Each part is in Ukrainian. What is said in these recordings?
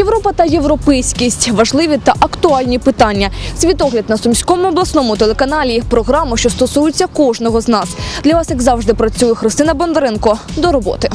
Європа та європейськість важливі та актуальні питання. Світогляд на сумському обласному телеканалі. Програма, що стосується кожного з нас. Для вас, як завжди, працює Христина Бондаренко. До роботи.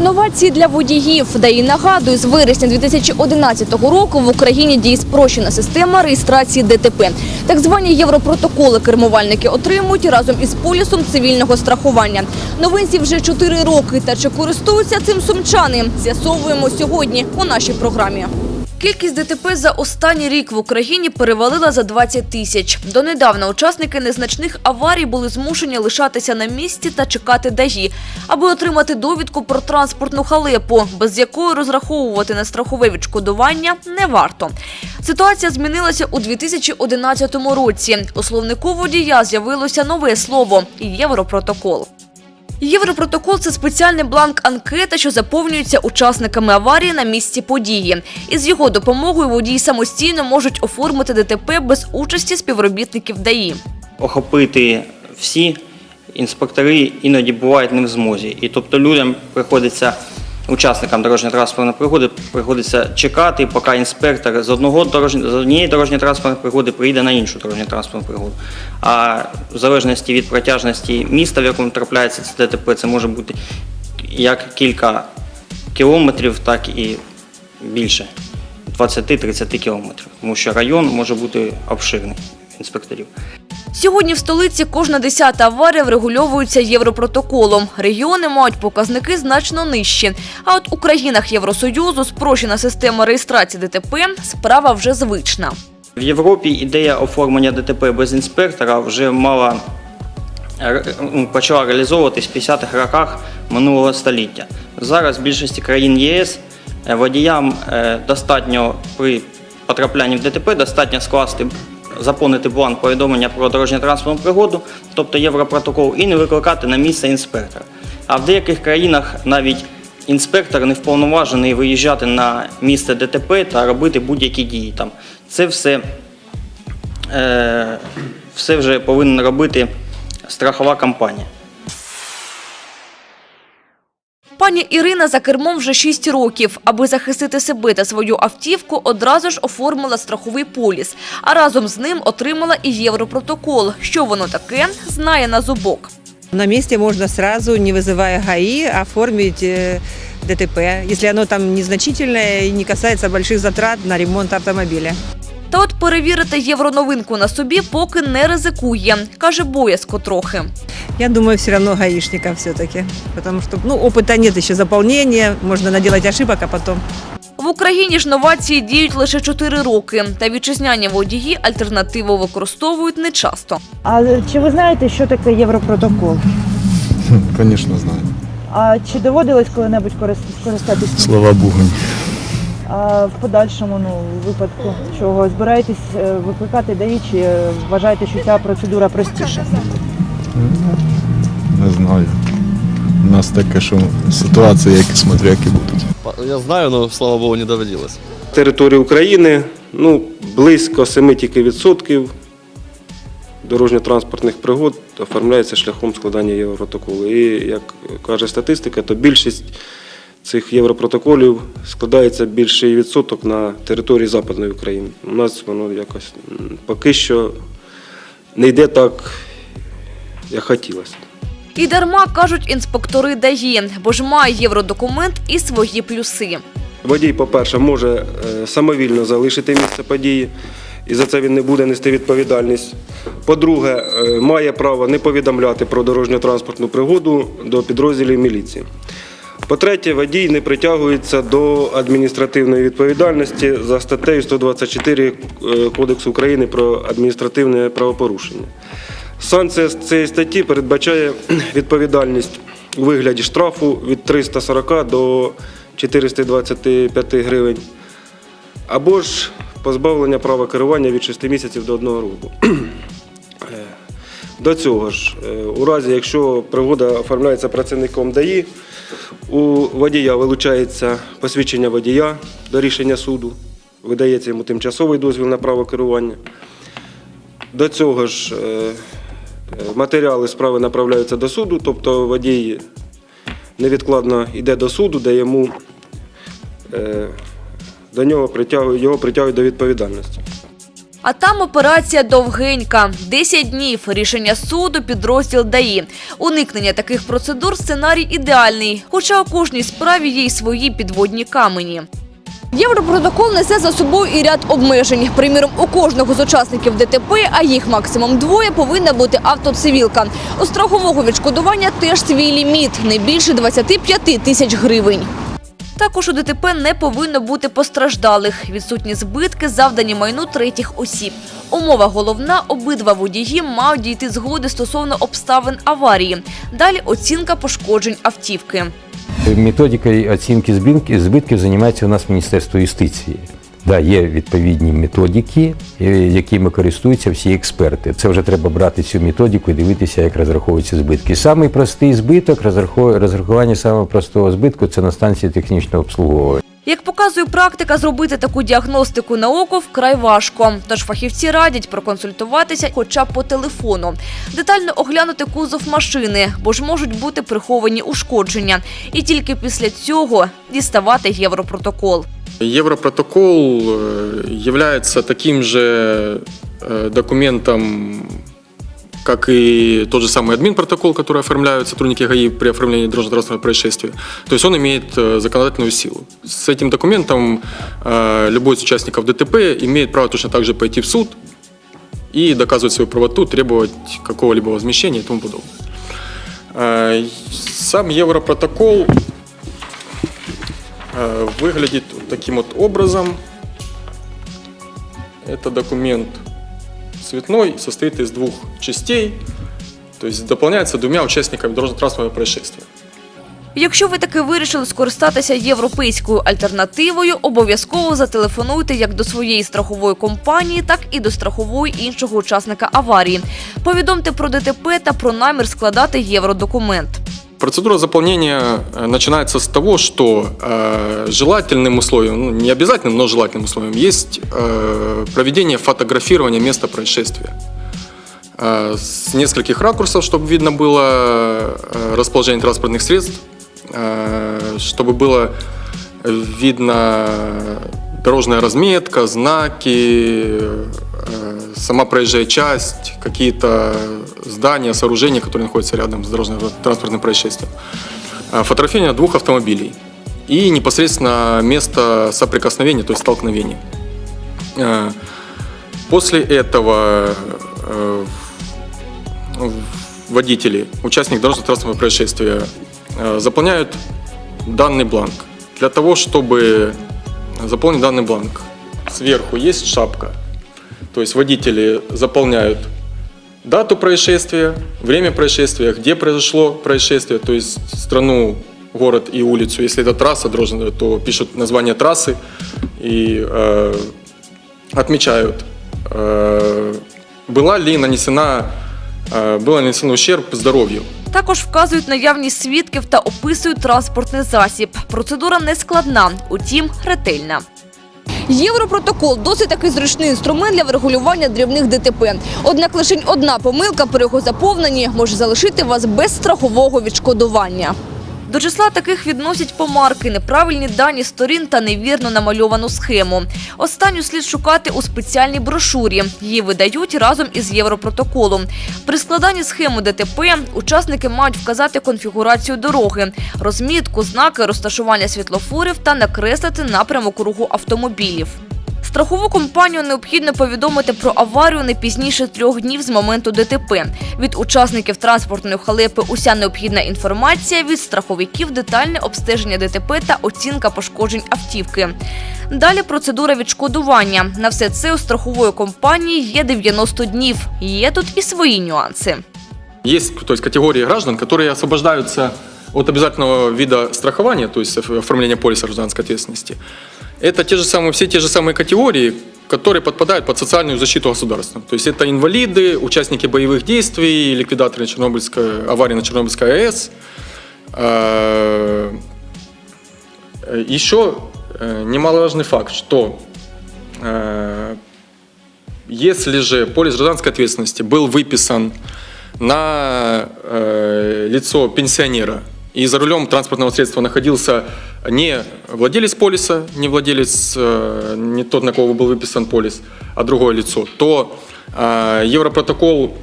Новації для водіїв, де і нагадую, з вересня 2011 року в Україні діє спрощена система реєстрації ДТП. Так звані європротоколи кермувальники отримують разом із полісом цивільного страхування. Новинці вже 4 роки. Та чи користуються цим сумчани? З'ясовуємо сьогодні у нашій програмі. Кількість ДТП за останній рік в Україні перевалила за 20 тисяч. Донедавна учасники незначних аварій були змушені лишатися на місці та чекати ДАГІ, аби отримати довідку про транспортну халепу, без якої розраховувати на страхове відшкодування не варто. Ситуація змінилася у 2011 році. У словнику водія з'явилося нове слово – європротокол. Європротокол це спеціальний бланк анкета, що заповнюється учасниками аварії на місці події. Із його допомогою водії самостійно можуть оформити ДТП без участі співробітників ДАІ. охопити всі інспектори іноді бувають не в змозі. І тобто людям приходиться, учасникам дорожньо-транспортної пригоди, приходиться чекати, поки інспектор з одного дорожньо, з однієї дорожньо-транспортної пригоди приїде на іншу дорожньо-транспортну пригоду. А в залежності від протяжності міста, в якому трапляється це ДТП, це може бути як кілька кілометрів, так і більше 20-30 кілометрів. Тому що район може бути обширний інспекторів. Сьогодні в столиці кожна десята аварія врегульовується європротоколом. Регіони мають показники значно нижчі. А от у країнах Євросоюзу спрощена система реєстрації ДТП – справа вже звична. В Європі ідея оформлення ДТП без інспектора вже мала ну, почала реалізовуватись в 50-х роках минулого століття. Зараз в більшості країн єС е, водіям е, достатньо при потраплянні в ДТП достатньо скласти заповнити бланк повідомлення про дорожньо-транспортну пригоду, тобто Європротокол, і не викликати на місце інспектора. А в деяких країнах навіть інспектор не вповноважений виїжджати на місце ДТП та робити будь-які дії там. Це все, е, все вже повинна робити страхова компанія. Пані Ірина за кермом вже 6 років. Аби захистити себе та свою автівку, одразу ж оформила страховий поліс, а разом з ним отримала і європротокол. Що воно таке, знає на зубок. На месте можно сразу, не вызывая ГАИ, оформить э, ДТП, если оно там незначительное и не касается больших затрат на ремонт автомобиля. Та от перевірити євроновинку на собі поки не ризикує. Каже, боязко трохи. Я думаю, все равно гаишников все-таки, потому что ну, опыта нет еще заполнения, можно наделать ошибок, а потом В Україні ж новації діють лише 4 роки, та вітчизняні водії альтернативу використовують нечасто. А чи ви знаєте, що таке Європротокол? Конечно, знаю. А чи доводилось коли-небудь корис- скористатись? ним? Слава Богу. А в подальшому, ну, випадку чого збираєтесь е, викликати ДАІ, чи е, вважаєте, що ця процедура простіша? Не знаю. У нас таке, що ситуації, які які будуть. Я знаю, но слава богу, не доводилось. території України ну, близько 7 тільки відсотків дорожньо-транспортних пригод оформляється шляхом складання європротоколу. І як каже статистика, то більшість цих європротоколів складається більший відсоток на території Западної України. У нас воно якось поки що не йде так, як хотілося. І дарма кажуть інспектори ДАІ, бо ж має євродокумент і свої плюси. Водій, по-перше, може е, самовільно залишити місце події, і за це він не буде нести відповідальність. По-друге, е, має право не повідомляти про дорожньо-транспортну пригоду до підрозділів міліції. По-третє, водій не притягується до адміністративної відповідальності за статтею 124 е, Кодексу України про адміністративне правопорушення. Санкція з цієї статті передбачає відповідальність у вигляді штрафу від 340 до 425 гривень, або ж позбавлення права керування від 6 місяців до 1 року. Е, До цього ж, е, у разі, якщо пригода оформляється працівником ДАІ, у водія вилучається посвідчення водія до рішення суду, видається йому тимчасовий дозвіл на право керування. До цього ж е, е, матеріали справи направляються до суду, тобто водій невідкладно йде до суду, де йому е, до нього притягують, його притягують до відповідальності. А там операція довгенька. 10 днів. Рішення суду, підрозділ ДАІ. Уникнення таких процедур сценарій ідеальний. Хоча у кожній справі є й свої підводні камені. Європротокол несе за собою і ряд обмежень. Приміром, у кожного з учасників ДТП, а їх максимум двоє, повинна бути автоцивілка. У страхового відшкодування теж свій ліміт – не більше 25 тисяч гривень. Також у ДТП не повинно бути постраждалих. Відсутні збитки, завдані майну третіх осіб. Умова головна – обидва водії мають дійти згоди стосовно обставин аварії. Далі оцінка пошкоджень автівки. Методикою оцінки збитків, займається у нас Міністерство юстиції. Да, є відповідні методики, е, якими користуються всі експерти. Це вже треба брати цю методику і дивитися, як розраховуються збитки. Самий простий збиток, розрахування самого простого збитку це на станції технічного обслуговування. Як показує практика, зробити таку діагностику на око вкрай важко. Тож фахівці радять проконсультуватися хоча б по телефону. Детально оглянути кузов машини, бо ж можуть бути приховані ушкодження. І тільки після цього діставати європротокол. Европротокол э, является таким же э, документом, как и тот же самый админпротокол, который оформляют сотрудники ГАИ при оформлении дорожно-транспортного происшествия. То есть он имеет э, законодательную силу. С этим документом э, любой из участников ДТП имеет право точно так же пойти в суд и доказывать свою правоту, требовать какого-либо возмещения и тому подобное. Э, Сам Европротокол выглядит таким вот образом. Это документ цветной, состоит из двух частей, то есть дополняется двумя участниками дорожно-транспортного происшествия. Якщо ви таки вирішили скористатися європейською альтернативою, обов'язково зателефонуйте як до своєї страхової компанії, так і до страхової іншого учасника аварії. Повідомте про ДТП та про намір складати євродокумент. Процедура заполнения э, начинается с того, что э, желательным условием, ну, не обязательным, но желательным условием, есть э, проведение фотографирования места происшествия. Э, с нескольких ракурсов, чтобы видно было э, расположение транспортных средств, э, чтобы было видно дорожная разметка, знаки, сама проезжая часть, какие-то здания, сооружения, которые находятся рядом с дорожно-транспортным происшествием. Э, Фотографирование двух автомобилей и непосредственно место соприкосновения, то есть столкновения. Э, После этого э, водители, участник дорожно-транспортного происшествия, э, заполняют данный бланк. Для того, чтобы заполнить данный бланк, сверху есть шапка. То есть водители заполняют дату происшествия, время происшествия, где произошло происшествие, то есть страну, город и улицу. Если это трасса дорожная, то пишут название трассы и э, отмечают, э, была ли нанесена, э, был ли нанесен ущерб здоровью. Також вказують наявність свідків та описують транспортний засіб. Процедура не складна, утім ретельна. Європротокол досить таки зручний інструмент для врегулювання дрібних ДТП. Однак лише одна помилка при його заповненні може залишити вас без страхового відшкодування. До числа таких відносять помарки, неправильні дані сторін та невірно намальовану схему. Останню слід шукати у спеціальній брошурі. Її видають разом із європротоколом. При складанні схеми ДТП учасники мають вказати конфігурацію дороги, розмітку, знаки розташування світлофорів та накреслити напрямок руху автомобілів. Страхову компанію необхідно повідомити про аварію не пізніше трьох днів з моменту ДТП. Від учасників транспортної халепи уся необхідна інформація, від страховиків детальне обстеження ДТП та оцінка пошкоджень автівки. Далі процедура відшкодування. На все це у страхової компанії є 90 днів. Є тут і свої нюанси. Есть то есть, категории граждан, которые освобождаются от обязательного вида страхования, то есть оф- оформления полиса гражданской ответственности. Это те же самые, все те же самые категории, которые подпадают под социальную защиту государства. То есть это инвалиды, участники боевых действий, ликвидаторы Чернобыльской, аварии на Чернобыльской АЭС. Э, Еще э, немаловажный факт, что э, если же полис гражданской ответственности был выписан на лицо пенсионера и за рулем транспортного средства находился не владелец полиса, не владелец, э, не тот, на кого был выписан полис, а другое лицо, то э, Европротокол,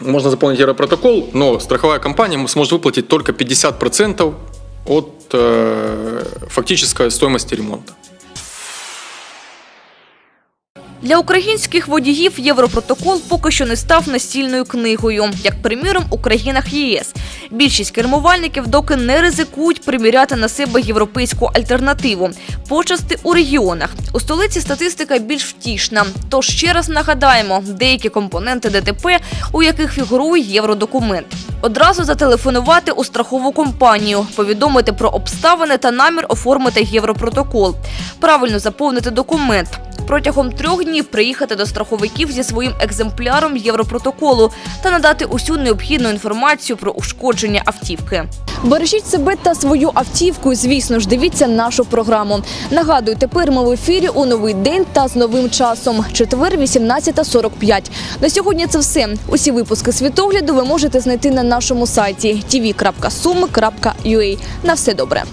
можно заполнить Европротокол, но страховая компания сможет выплатить только 50% от э, фактической стоимости ремонта. Для українських водіїв Європротокол поки що не став настільною книгою, як приміром у країнах ЄС. Більшість кермувальників доки не ризикують приміряти на себе європейську альтернативу. Почасти у регіонах. У столиці статистика більш втішна. Тож ще раз нагадаємо, деякі компоненти ДТП, у яких фігурує євродокумент. Одразу зателефонувати у страхову компанію, повідомити про обставини та намір оформити європротокол, правильно заповнити документ. Протягом трьох днів приїхати до страховиків зі своїм екземпляром Європротоколу та надати усю необхідну інформацію про ушкодження автівки. Бережіть себе та свою автівку. Звісно ж, дивіться нашу програму. Нагадую, тепер ми в ефірі у новий день та з новим часом. Четвер, 18.45. На сьогодні це все. Усі випуски світогляду ви можете знайти на нашому сайті tv.sumi.ua. На все добре.